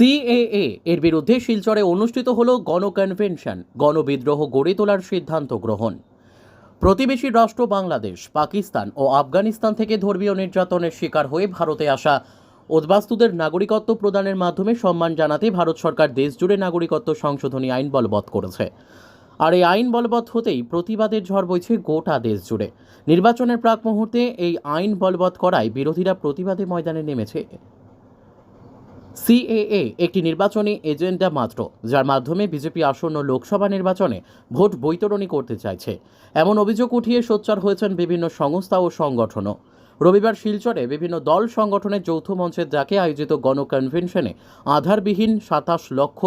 CAA এর বিরুদ্ধে শিলচরে অনুষ্ঠিত হল গণকনভেনশন, গণবিদ্রোহ গড়ে তোলার সিদ্ধান্ত গ্রহণ। প্রতিবেশী রাষ্ট্র বাংলাদেশ, পাকিস্তান ও আফগানিস্তান থেকে ধর্মীয় নির্যাতনের শিকার হয়ে ভারতে আসা উদ্বাস্তুদের নাগরিকত্ব প্রদানের মাধ্যমে সম্মান জানাতে ভারত সরকার দেশজুড়ে নাগরিকত্ব সংশোধনী আইন বলবৎ করেছে। আর এই আইন বলবৎ হতেই প্রতিবাদের ঝড় বইছে গোটা দেশ জুড়ে নির্বাচনের প্রাক মুহূর্তে এই আইন বলবৎ করায় বিরোধীরা প্রতিবাদে ময়দানে নেমেছে। সিএএ একটি নির্বাচনী এজেন্ডা মাত্র, যার মাধ্যমে বিজেপি আসন্ন লোকসভা নির্বাচনে ভোট বৈতরণী করতে চাইছে। এমন অভিযোগ উঠিয়ে সোচ্চার হয়েছেন বিভিন্ন সংস্থা ও সংগঠনও। রবিবার শিলচরে বিভিন্ন দল সংগঠনের যৌথ মঞ্চের ডাকে আয়োজিত গণকনভেনশনে আধারবিহীন সাতাশ লক্ষ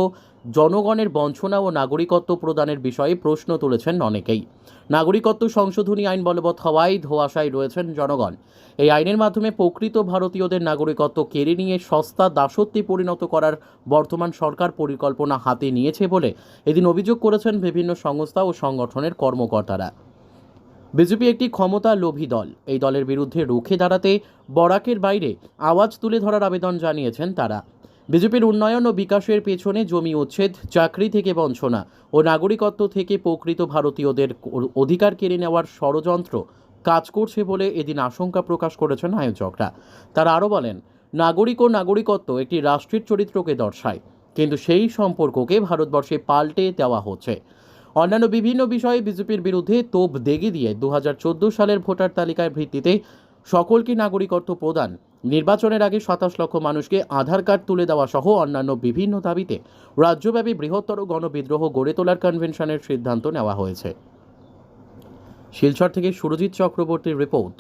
জনগণের বঞ্চনা ও নাগরিকত্ব প্রদানের বিষয়ে প্রশ্ন তুলেছেন অনেকেই। নাগরিকত্ব সংশোধনী আইন বলবৎ হওয়ায় ধোয়াশায় রয়েছেন জনগণ। এই আইনের মাধ্যমে প্রকৃত ভারতীয়দের নাগরিকত্ব কেড়ে নিয়ে সস্তা দাসত্বে পরিণত করার বর্তমান সরকার পরিকল্পনা হাতে নিয়েছে বলে এদিন অভিযোগ করেছেন বিভিন্ন সংস্থা ও সংগঠনের কর্মকর্তারা। বিজেপি একটি ক্ষমতা লোভী দল। এই দলের বিরুদ্ধে রুখে দাঁড়াতে বরাকের বাইরে আওয়াজ তুলে ধরার আবেদন জানিয়েছেন তারা। বিজেপির উন্নয়ন ও বিকাশের পেছনে জমি উচ্ছেদ, চাকরি থেকে বঞ্চনা ও নাগরিকত্ব থেকে প্রকৃত ভারতীয়দের অধিকার কেড়ে নেওয়ার ষড়যন্ত্র কাজ করছে বলে এদিন আশঙ্কা প্রকাশ করেছেন আয়োজকরা। তারা আরও বলেন, নাগরিক ও নাগরিকত্ব একটি রাষ্ট্রের চরিত্রকে দর্শায়, কিন্তু সেই সম্পর্ককে ভারতবর্ষে পাল্টে দেওয়া হচ্ছে। অন্যান্য বিভিন্ন বিষয়ে বিজেপির বিরুদ্ধে তোপ দেগে দিয়ে দু হাজার চোদ্দ সালের ভোটার তালিকার ভিত্তিতে সকলকে নাগরিকত্ব প্রদান। নির্বাচনের আগে সাতাশ লক্ষ মানুষকে আধার কার্ড তুলে দেওয়া সহ অন্যান্য বিভিন্ন দাবিতে রাজ্যব্যাপী বৃহত্তর গণবিদ্রোহ গড়ে তোলার কনভেনশনের সিদ্ধান্ত নেওয়া হয়েছে। শিলচর থেকে সুরজিৎ চক্রবর্তীর রিপোর্ট